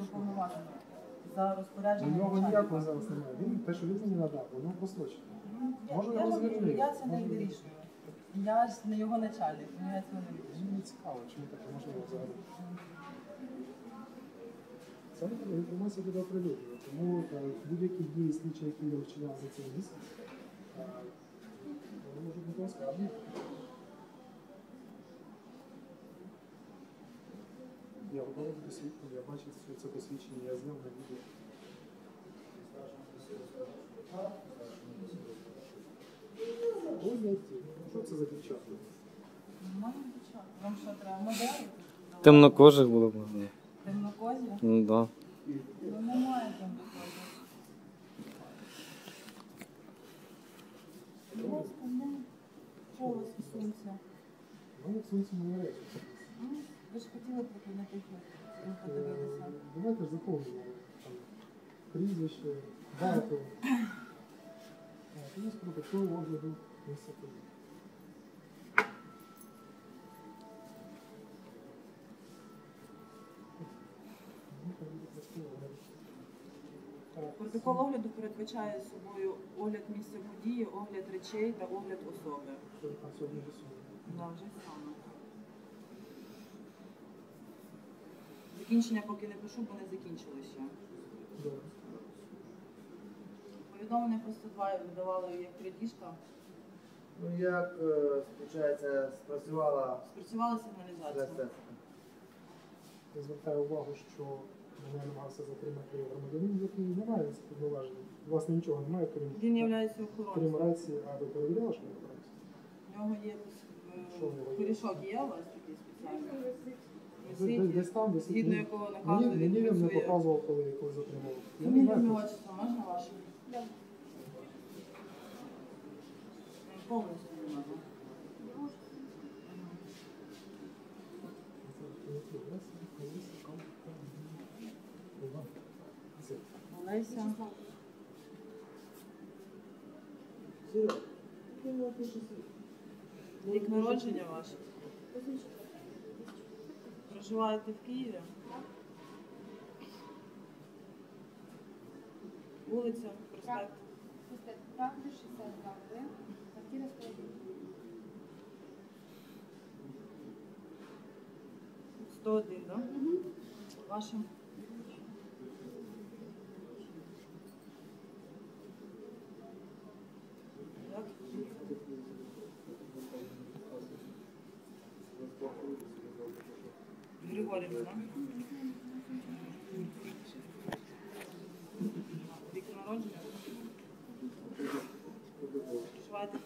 уповноваженого за У нього ніякого зараз немає. Він те, що він мені надав, воно прострочено. Я, Може, я, його звільнити? я це не Може, вирішую. Я ж не його начальник, тому я цього не вирішую. Мені цікаво, чому таке можливо взагалі. Ця інформація буде оприлюднена, тому е, будь-які дії слідчі, які я вчиняв за цей місяць, е, вони можуть бути оскаржені. Я готовий бути свідком, я бачив що це посвідчення, я зняв на відео. Ось. Що це за дівчата? Нормально дівчата. Вам що треба? Моделі? Темнокожих було б. ні. Темнокозі? Ну да. Ну немає темнокозі. Будь ласка, не. Що вас? Ну, сенсі не речі. Ви ж хотіли припинити їх подивитися. Е, Давайте ж заповнимо прізвище, дату. Нас протокол огляду. Так, Протокол огляду передбачає собою огляд місця події, огляд речей та огляд особи. там сьогодні вже сьогодні. Да, вже саме. Закінчення поки не пишу, бо не закінчили ще. Повідомлення про 102 видавали як крадіжка. Ну як, е, виходить, спрацювала Спрацювала сигналізація. Я звертаю увагу, що мене намагався затримати громадянин, який не має повноважень. Власне, нічого немає, крім, Він є крім охоронцем. рації, а ви перевіряли, що не рацію? У нього є Що в нього є? пиріжок є у вас такий спеціальний? Десь згідно якого наказу Мені, він мені він не працює. показував, коли, затримав. Я не Фамілію знаю, ім'я, отчество можна ваше? Ну, Повністю не можна. Олеся. Рік народження ваш? Проживаєте в Києві? Вулиця, проспект. Правда, 62 Б, квартира 101. 101, да? Угу. Як? Да? Рік народження? Проживаєте в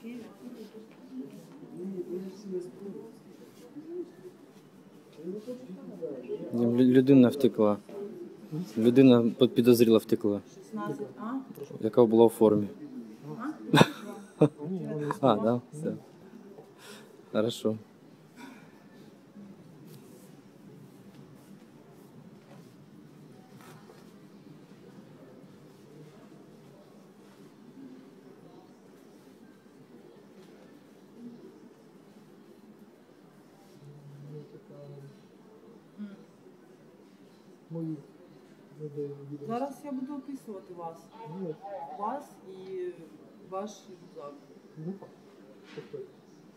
Людина втекла. Людина підозріла втекла, 16, а? яка була в формі. А? А, да, все. Хорошо. Мої відомості. Зараз я буду описувати вас. Ну, Вас і ваш рюкзак. факт. Тобто,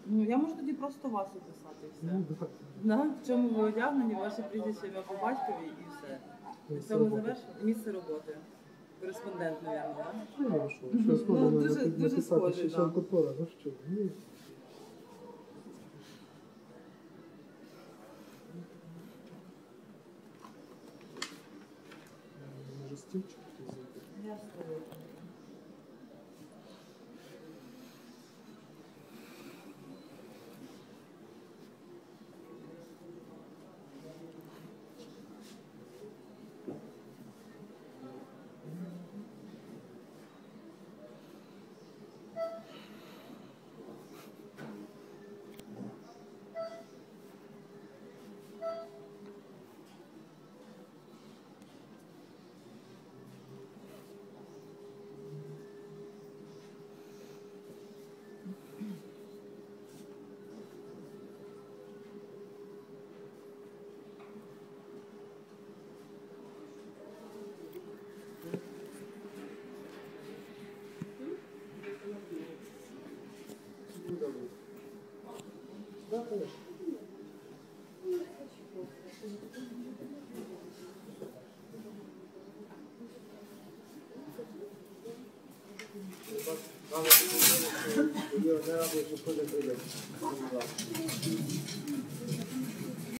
Ну, я можу тоді просто вас описати і все. ну, так. Да? В чому ви одягнені, ваше прізвище ім'я по батькові і все. На Місце цьому роботи. завершено. Місце роботи. Кореспондент, мабуть, так? Ну, я що, що Ну, дуже- напи- дуже написати, що да. Ну що, ні. Може, стільчик Bana.